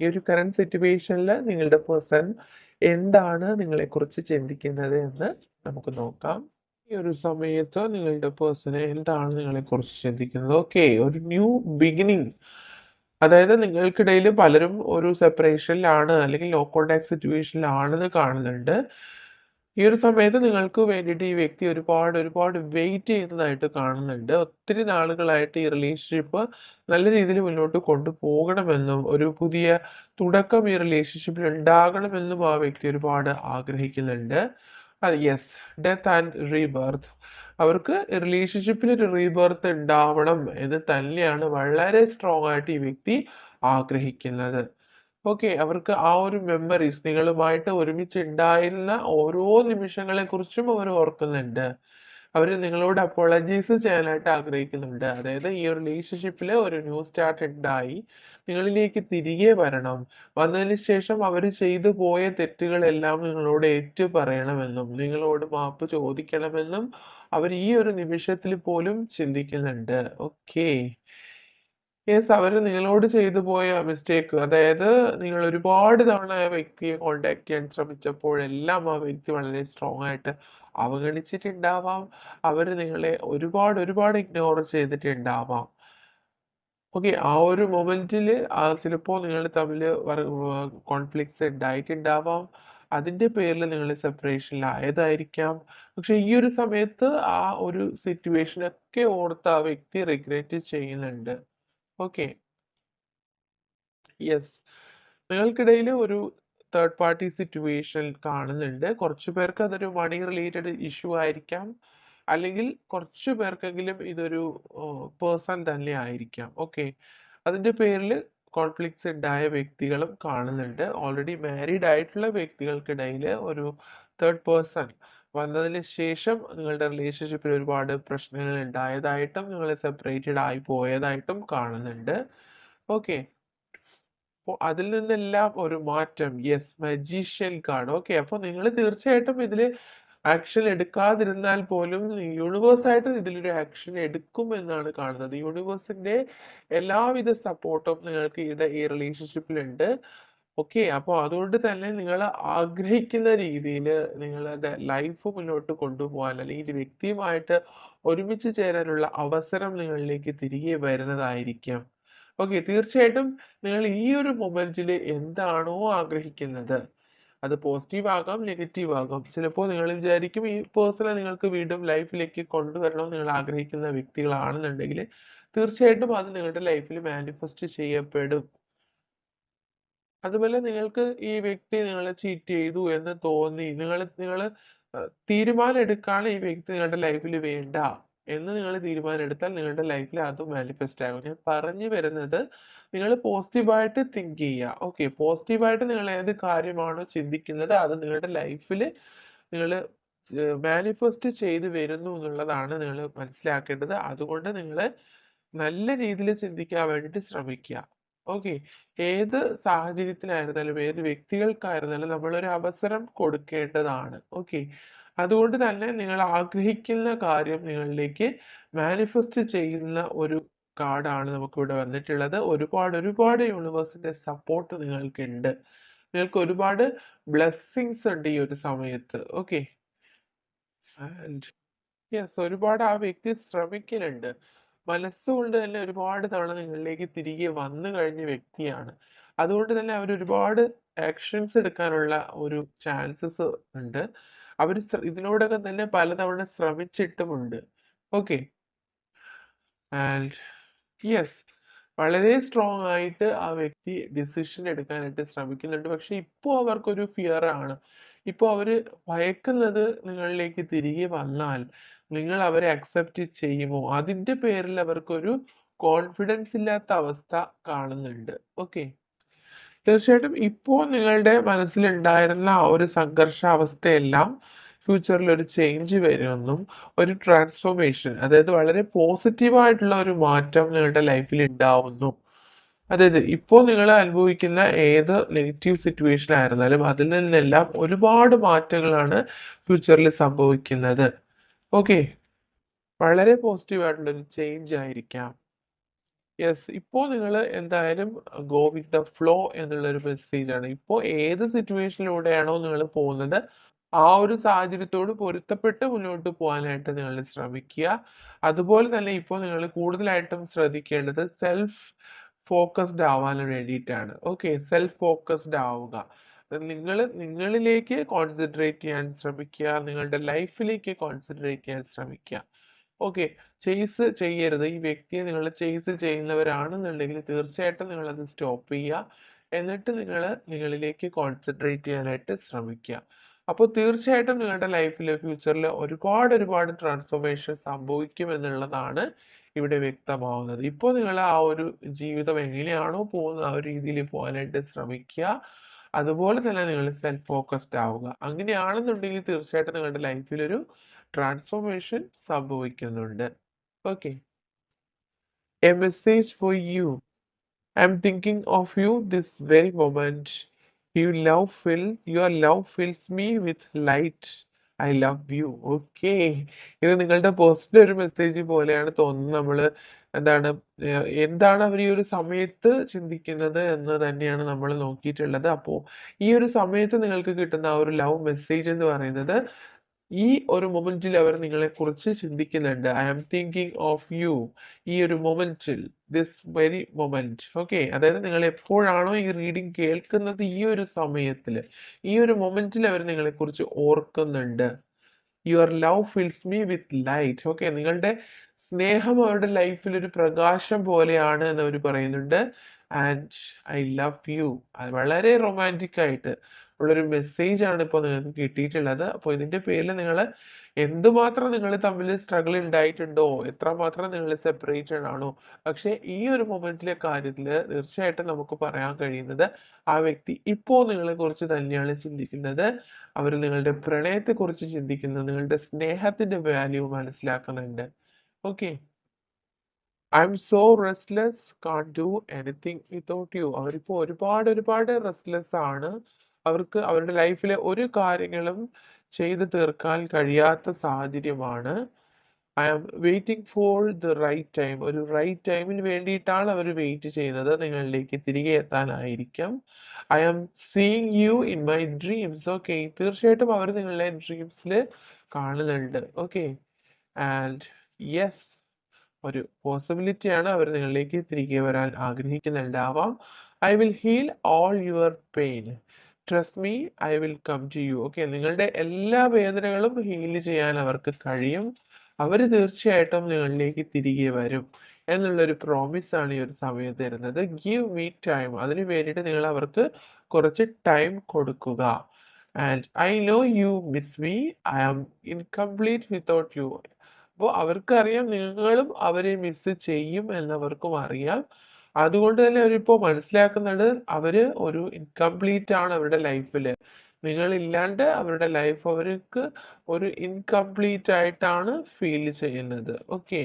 ഈ ഒരു കറണ്ട് സിറ്റുവേഷനിൽ നിങ്ങളുടെ പേഴ്സൺ എന്താണ് നിങ്ങളെക്കുറിച്ച് ചിന്തിക്കുന്നത് എന്ന് നമുക്ക് നോക്കാം. ഈ ഒരു സമയത്ത് നിങ്ങളുടെ പേഴ്സൺ എന്താണ് നിങ്ങളെക്കുറിച്ച് ചിന്തിക്കുന്നത്? ഓക്കെ ഒരു ന്യൂ ബിഗിനിങ് അതായത് നിങ്ങൾക്കിടയിൽ പലരും ഒരു സെപ്പറേഷനിലാണ് അല്ലെങ്കിൽ ലോ കോൺടാക്ട് സിറ്റുവേഷനിലാണെന്ന് കാണുന്നുണ്ട്. ഈ ഒരു സമയത്ത് നിങ്ങൾക്ക് വേണ്ടിയിട്ട് ഈ വ്യക്തി ഒരുപാട് ഒരുപാട് വെയിറ്റ് ചെയ്യുന്നതായിട്ട് കാണുന്നുണ്ട്. ഒത്തിരി നാളുകളായിട്ട് ഈ റിലേഷൻഷിപ്പ് നല്ല രീതിയിൽ മുന്നോട്ട് കൊണ്ടുപോകണമെന്നും ഒരു പുതിയ തുടക്കം ഈ റിലേഷൻഷിപ്പിൽ ഉണ്ടാകണമെന്നും ആ വ്യക്തി ഒരുപാട് ആഗ്രഹിക്കുന്നുണ്ട്. യെസ് ഡെത്ത് ആൻഡ് റീബർത്ത് അവർക്ക് റിലേഷൻഷിപ്പിൽ ഒരു റീബർത്ത് ഉണ്ടാവണം എന്ന് തന്നെയാണ് വളരെ സ്ട്രോങ് ആയിട്ട് ഈ വ്യക്തി ആഗ്രഹിക്കുന്നത്. ഓക്കെ അവർക്ക് ആ ഒരു മെമ്മറീസ് നിങ്ങളുമായിട്ട് ഒരുമിച്ച് ഉണ്ടായിരുന്ന ഓരോ നിമിഷങ്ങളെ കുറിച്ചും അവർ ഓർക്കുന്നുണ്ട്. അവർ നിങ്ങളോട് അപ്പോളജൈസ് ചെയ്യാനായിട്ട് ആഗ്രഹിക്കുന്നുണ്ട്. അതായത് ഈ ഒരു റിലേഷൻഷിപ്പിൽ ഒരു ന്യൂ സ്റ്റാർട്ട് ഉണ്ടായി. നിങ്ങളിലേക്ക് തിരികെ വരണം. വന്നതിന് ശേഷം അവർ ചെയ്തു പോയ തെറ്റുകളെല്ലാം നിങ്ങളോട് ഏറ്റു പറയണമെന്നും നിങ്ങളോട് മാപ്പ് ചോദിക്കണമെന്നും അവർ ഈ ഒരു നിമിഷത്തിൽ പോലും ചിന്തിക്കുന്നുണ്ട്. ഓക്കേ. യെസ് അവർ നിങ്ങളോട് ചെയ്തു പോയ മിസ്റ്റേക്ക് അതായത് നിങ്ങൾ ഒരുപാട് തവണ ആ വ്യക്തിയെ കോണ്ടാക്ട് ചെയ്യാൻ ശ്രമിച്ചപ്പോഴെല്ലാം ആ വ്യക്തി വളരെ സ്ട്രോങ് ആയിട്ട് അവഗണിച്ചിട്ടുണ്ടാവാം. അവർ നിങ്ങളെ ഒരുപാട് ഒരുപാട് ഇഗ്നോർ ചെയ്തിട്ടുണ്ടാവാം. ഓക്കെ ആ ഒരു മൊമെന്റിൽ ചിലപ്പോൾ നിങ്ങൾ തമ്മിൽ കോൺഫ്ലിക്ട്സ് ഉണ്ടായിട്ടുണ്ടാവാം. അതിന്റെ പേരിൽ നിങ്ങൾ സെപ്പറേഷനിലായതായിരിക്കാം പക്ഷെ ഈ ഒരു സമയത്ത് ആ ഒരു സിറ്റുവേഷൻ ഒക്കെ ഓർത്ത് ആ വ്യക്തി റിഗ്രറ്റ് ചെയ്യുന്നുണ്ട്. ഓക്കെ. യെസ്. നിങ്ങൾക്കിടയിൽ ഒരു തേർഡ് പാർട്ടി സിറ്റുവേഷൻ കാണുന്നുണ്ട്. കുറച്ചു പേർക്ക് അതൊരു മണി റിലേറ്റഡ് ഇഷ്യൂ ആയിരിക്കാം. അല്ലെങ്കിൽ കുറച്ചു പേർക്കെങ്കിലും ഇതൊരു പേഴ്സൺ തന്നെ ആയിരിക്കാം. ഓക്കെ. അതിന്റെ പേരിൽ കോൺഫ്ലിക്ട്സ് ഉണ്ടായ വ്യക്തികളും കാണുന്നുണ്ട്. ഓൾറെഡി മാരീഡ് ആയിട്ടുള്ള വ്യക്തികൾക്കിടയിൽ ഒരു തേർഡ് പേഴ്സൺ വന്നതിന് ശേഷം നിങ്ങളുടെ റിലേഷൻഷിപ്പിൽ ഒരുപാട് പ്രശ്നങ്ങൾ ഉണ്ടായതായിട്ടും നിങ്ങൾ സെപ്പറേറ്റഡ് ആയി പോയതായിട്ടും കാണുന്നുണ്ട്. ഓക്കെ അപ്പോൾ അതിൽ നിന്നെല്ലാം ഒരു മാറ്റം. യെസ് മജീഷ്യൻ കാർഡ് ഓക്കെ അപ്പോൾ നിങ്ങൾ തീർച്ചയായിട്ടും ഇതിൽ ആക്ഷൻ എടുക്കാതിരുന്നാൽ പോലും യൂണിവേഴ്സ് ആയിട്ട് ഇതിലൊരു ആക്ഷൻ എടുക്കും എന്നാണ് കാണുന്നത്. യൂണിവേഴ്സിന്റെ എല്ലാവിധ സപ്പോർട്ടും നിങ്ങൾക്ക് ഈ റിലേഷൻഷിപ്പിലുണ്ട് ഓക്കെ അപ്പോൾ അതുകൊണ്ട് തന്നെ നിങ്ങൾ ആഗ്രഹിക്കുന്ന രീതിയിൽ നിങ്ങളുടെ ലൈഫ് മുന്നോട്ട് കൊണ്ടുപോകാൻ അല്ലെങ്കിൽ വ്യക്തിയുമായിട്ട് ഒരുമിച്ച് ചേരാനുള്ള അവസരം നിങ്ങളിലേക്ക് തിരികെ വരുന്നതായിരിക്കാം. ഓക്കെ തീർച്ചയായിട്ടും നിങ്ങൾ ഈ ഒരു മൊമെന്റിൽ എന്താണോ ആഗ്രഹിക്കുന്നത്? അത് പോസിറ്റീവ് ആകാം നെഗറ്റീവ് ആകാം. ചിലപ്പോൾ നിങ്ങൾ വിചാരിക്കും ഈ പേഴ്സണെ നിങ്ങൾക്ക് വീണ്ടും ലൈഫിലേക്ക് കൊണ്ടുവരണം നിങ്ങൾ ആഗ്രഹിക്കുന്ന വ്യക്തികളാണെന്നുണ്ടെങ്കിൽ തീർച്ചയായിട്ടും അത് നിങ്ങളുടെ ലൈഫിൽ മാനിഫെസ്റ്റ് ചെയ്യപ്പെടും. അതുപോലെ നിങ്ങൾക്ക് ഈ വ്യക്തി നിങ്ങളെ ചീറ്റ് ചെയ്തു എന്ന് തോന്നി നിങ്ങൾ നിങ്ങൾ തീരുമാനം എടുക്കാണ് ഈ വ്യക്തി നിങ്ങളുടെ ലൈഫിൽ വേണ്ട എന്ന് നിങ്ങൾ തീരുമാനം എടുത്താൽ നിങ്ങളുടെ ലൈഫിൽ അത് മാനിഫെസ്റ്റ് ആകും. ഞാൻ പറഞ്ഞു വരുന്നത് നിങ്ങൾ പോസിറ്റീവായിട്ട് തിങ്ക് ചെയ്യുക. ഓക്കെ പോസിറ്റീവായിട്ട് നിങ്ങൾ ഏത് കാര്യമാണോ ചിന്തിക്കുന്നത് അത് നിങ്ങളുടെ ലൈഫിൽ നിങ്ങൾ മാനിഫെസ്റ്റ് ചെയ്ത് വരുന്നു എന്നുള്ളതാണ് നിങ്ങൾ മനസ്സിലാക്കേണ്ടത്. അതുകൊണ്ട് നിങ്ങൾ നല്ല രീതിയിൽ ചിന്തിക്കാൻ വേണ്ടിയിട്ട് ശ്രമിക്കുക. ഓക്കെ ഏത് സാഹചര്യത്തിലായിരുന്നാലും ഏത് വ്യക്തികൾക്കായിരുന്നാലും നമ്മളൊരു അവസരം കൊടുക്കേണ്ടതാണ്. ഓക്കെ അതുകൊണ്ട് തന്നെ നിങ്ങൾ ആഗ്രഹിക്കുന്ന കാര്യം നിങ്ങളിലേക്ക് മാനിഫെസ്റ്റ് ചെയ്യുന്ന ഒരു കാർഡാണ് നമുക്കിവിടെ വന്നിട്ടുള്ളത്. ഒരുപാട് ഒരുപാട് യൂണിവേഴ്സിന്റെ സപ്പോർട്ട് നിങ്ങൾക്കുണ്ട്. നിങ്ങൾക്ക് ഒരുപാട് ബ്ലെസ്സിങ്സ് ഉണ്ട് ഈ ഒരു സമയത്ത്. ഓക്കെ ആൻഡ് യെസ് ഒരുപാട് ആ വ്യക്തി ശ്രമിക്കുന്നുണ്ട്. മനസ്സുകൊണ്ട് തന്നെ ഒരുപാട് തവണ നിങ്ങളിലേക്ക് തിരികെ വന്നു കഴിഞ്ഞ വ്യക്തിയാണ്. അതുകൊണ്ട് തന്നെ അവർ ഒരുപാട് ആക്ഷൻസ് എടുക്കാനുള്ള ഒരു ചാൻസസ് ഉണ്ട്. അവർ ഇതിനോടകം തന്നെ പലതവണ ശ്രമിച്ചിട്ടുമുണ്ട്. ഓക്കെ ആൻഡ് യെസ് വളരെ സ്ട്രോങ് ആയിട്ട് ആ വ്യക്തി ഡിസിഷൻ എടുക്കാനായിട്ട് ശ്രമിക്കുന്നുണ്ട്. പക്ഷെ ഇപ്പോൾ അവർക്കൊരു ഫിയർ ആണ്. ഇപ്പോൾ അവർ ഭയക്കുന്നത് നിങ്ങളിലേക്ക് തിരികെ വന്നാൽ നിങ്ങൾ അവരെ അക്സെപ്റ്റ് ചെയ്യുമോ? അതിന്റെ പേരിൽ അവർക്കൊരു കോൺഫിഡൻസ് ഇല്ലാത്ത അവസ്ഥ കാണുന്നുണ്ട്. ഓക്കെ തീർച്ചയായിട്ടും ഇപ്പോൾ നിങ്ങളുടെ മനസ്സിലുണ്ടായിരുന്ന ആ ഒരു സംഘർഷാവസ്ഥയെല്ലാം ഫ്യൂച്ചറിൽ ഒരു ചേഞ്ച് വരുമെന്നും ഒരു ട്രാൻസ്ഫോർമേഷൻ അതായത് വളരെ പോസിറ്റീവായിട്ടുള്ള ഒരു മാറ്റം നിങ്ങളുടെ ലൈഫിൽ ഉണ്ടാവുന്നു. അതായത് ഇപ്പോൾ നിങ്ങൾ അനുഭവിക്കുന്ന ഏത് നെഗറ്റീവ് സിറ്റുവേഷൻ ആയിരുന്നാലും അതിൽ നിന്നെല്ലാം ഒരുപാട് മാറ്റങ്ങളാണ് ഫ്യൂച്ചറിൽ സംഭവിക്കുന്നത്. ഓക്കെ വളരെ പോസിറ്റീവ് ആയിട്ടുള്ള ഒരു ചേഞ്ച് ആയിരിക്കാം. യെസ് ഇപ്പോൾ നിങ്ങൾ എന്തായാലും ഗോ വിത്ത് ദ ഫ്ലോ എന്നുള്ളൊരു മെസ്സേജാണ് ഇപ്പോൾ ഏത് സിറ്റുവേഷനിലൂടെയാണോ നിങ്ങൾ പോകുന്നത് ആ ഒരു സാഹചര്യത്തോട് പൊരുത്തപ്പെട്ട് മുന്നോട്ട് പോകാനായിട്ട് നിങ്ങൾ ശ്രമിക്കുക. അതുപോലെ തന്നെ ഇപ്പോൾ നിങ്ങൾ കൂടുതലായിട്ടും ശ്രദ്ധിക്കേണ്ടത് സെൽഫ് ഫോക്കസ്ഡ് ആവാൻ വേണ്ടിയിട്ടാണ്. ഓക്കെ സെൽഫ് ഫോക്കസ്ഡ് ആവുക. നിങ്ങൾ നിങ്ങളിലേക്ക് കോൺസെൻട്രേറ്റ് ചെയ്യാൻ ശ്രമിക്കുക നിങ്ങളുടെ ലൈഫിലേക്ക് കോൺസെൻട്രേറ്റ് ചെയ്യാൻ ശ്രമിക്കുക. ഓക്കെ ചെയ്സ് ചെയ്യരുത്. ഈ വ്യക്തിയെ നിങ്ങൾ ചേസ് ചെയ്യുന്നവരാണെന്നുണ്ടെങ്കിൽ തീർച്ചയായിട്ടും നിങ്ങൾ അത് സ്റ്റോപ്പ് ചെയ്യുക. എന്നിട്ട് നിങ്ങൾ നിങ്ങളിലേക്ക് കോൺസെൻട്രേറ്റ് ചെയ്യാനായിട്ട് ശ്രമിക്കുക. അപ്പോൾ തീർച്ചയായിട്ടും നിങ്ങളുടെ ലൈഫിൽ ഫ്യൂച്ചറിൽ ഒരുപാട് ഒരുപാട് ട്രാൻസ്ഫോർമേഷൻ സംഭവിക്കും എന്നുള്ളതാണ് ഇവിടെ വ്യക്തമാവുന്നത്. ഇപ്പോൾ നിങ്ങൾ ആ ഒരു ജീവിതം എങ്ങനെയാണോ പോകുന്നത് ആ ഒരു രീതിയിൽ പോകാനായിട്ട് ശ്രമിക്കുക. അതുപോലെ തന്നെ നിങ്ങൾ സെൽഫ് ഫോക്കസ്ഡ് ആവുക. അങ്ങനെയാണെന്നുണ്ടെങ്കിൽ തീർച്ചയായിട്ടും നിങ്ങളുടെ ലൈഫിൽ ഒരു ട്രാൻസ്ഫോർമേഷൻ സംഭവിക്കുന്നുണ്ട്. Okay a message for you I'm thinking of you this very moment you love fills your love fills me with light I love you okay ഇത് നിങ്ങളുടെ പേഴ്സണൽ ഒരു മെസ്സേജ് പോലെയാണ് തോന്നുന്നത്. നമ്മൾ എന്താണ് എന്താണ് അവർ ഈ ഒരു സമയത്ത് ചിന്തിക്കുന്നത് എന്ന് തന്നെയാണ് നമ്മൾ നോക്കിയിട്ടുള്ളത്. അപ്പോൾ ഈ ഒരു സമയത്ത് നിങ്ങൾക്ക് കിട്ടുന്ന ആ ഒരു ലവ് മെസ്സേജ് എന്ന് പറയുന്നത് ഈ ഒരു മൊമെന്റിൽ അവർ നിങ്ങളെ കുറിച്ച് ചിന്തിക്കുന്നുണ്ട്. I am thinking of you ഈ ഒരു മൊമെന്റിൽ ദിസ് വെരി മൊമെന്റ് ഓക്കെ അതായത് നിങ്ങൾ എപ്പോഴാണോ ഈ റീഡിങ് കേൾക്കുന്നത് ഈ ഒരു സമയത്തിൽ ഈ ഒരു മൊമെന്റിൽ അവർ നിങ്ങളെ കുറിച്ച് ഓർക്കുന്നുണ്ട്. Your love fills me with light okay നിങ്ങളുടെ സ്നേഹം അവരുടെ ലൈഫിൽ ഒരു പ്രകാശം പോലെയാണ് എന്ന് അവർ പറയുന്നുണ്ട് ആൻഡ് ഐ ലവ് യു വളരെ റൊമാന്റിക് ആയിട്ട് ഉള്ളൊരു മെസ്സേജ് ആണ് ഇപ്പോൾ നിങ്ങൾക്ക് കിട്ടിയിട്ടുള്ളത്. അപ്പോൾ ഇതിന്റെ പേരിൽ നിങ്ങൾ എന്തുമാത്രം നിങ്ങൾ തമ്മിൽ സ്ട്രഗിൾ ഉണ്ടായിട്ടുണ്ടോ എത്രമാത്രം നിങ്ങൾ സെപ്പറേറ്റഡ് ആണോ? പക്ഷേ ഈ ഒരു മൊമെന്റിലെ കാര്യത്തിൽ തീർച്ചയായിട്ടും നമുക്ക് പറയാൻ കഴിയുന്നത് ആ വ്യക്തി ഇപ്പോൾ നിങ്ങളെ കുറിച്ച് തന്നെയാണ് ചിന്തിക്കുന്നത്. അവർ നിങ്ങളുടെ പ്രണയത്തെക്കുറിച്ച് ചിന്തിക്കുന്നത് നിങ്ങളുടെ സ്നേഹത്തിന്റെ വാല്യൂ മനസ്സിലാക്കുന്നുണ്ട്. Okay I'm so restless can't do anything without you അവരിപ്പോൾ ഒരുപാട് ഒരുപാട് റെസ്റ്റ്ലെസ് ആണ്. അവർക്ക് അവരുടെ ലൈഫിലെ ഒരു കാര്യങ്ങളും ചെയ്തു തീർക്കാൻ കഴിയാത്ത സാഹചര്യമാണ്. I am waiting for the right time ഒരു റൈറ്റ് ടൈമിന് വേണ്ടിയിട്ടാണ് അവർ വെയിറ്റ് ചെയ്യുന്നത്. നിങ്ങളിലേക്ക് തിരികെ എത്താനായിരിക്കും. I am seeing you in my dreams okay തീർച്ചയായിട്ടും അവർ നിങ്ങളുടെ ഡ്രീംസിൽ കാണുന്നുണ്ട്. ഓക്കെ ആൻഡ് യെസ് ഒരു പോസിബിലിറ്റിയാണ് അവർ നിങ്ങളിലേക്ക് തിരികെ വരാൻ ആഗ്രഹിക്കുന്നുണ്ടാവാം. I will heal all your pain trust me I will come to you okay നിങ്ങളുടെ എല്ലാ വേദനകളും ഹീൽ ചെയ്യാൻ അവർക്ക് കഴിയും. അവർ തീർച്ചയായിട്ടും നിങ്ങളിലേക്ക് തിരികെ വരും എന്നുള്ളൊരു പ്രോമിസാണ് ഈ ഒരു സമയത്ത് തരുന്നത്. ഗീവ് മീ ടൈം അതിന് വേണ്ടിയിട്ട് നിങ്ങൾ അവർക്ക് കുറച്ച് ടൈം കൊടുക്കുക. And I know you miss me I am incomplete without you അപ്പോൾ അവർക്കറിയാം നിങ്ങളും അവരെ മിസ് ചെയ്യും എന്നവർക്കും അറിയാം. അതുകൊണ്ട് തന്നെ അവരിപ്പോൾ മനസ്സിലാക്കുന്നത് അവർ ഒരു ഇൻകംപ്ലീറ്റ് ആണ് അവരുടെ ലൈഫിൽ നിങ്ങളില്ലാണ്ട് അവരുടെ ലൈഫ് അവർക്ക് ഒരു ഇൻകംപ്ലീറ്റ് ആയിട്ടാണ് ഫീൽ ചെയ്യുന്നത്. ഓക്കെ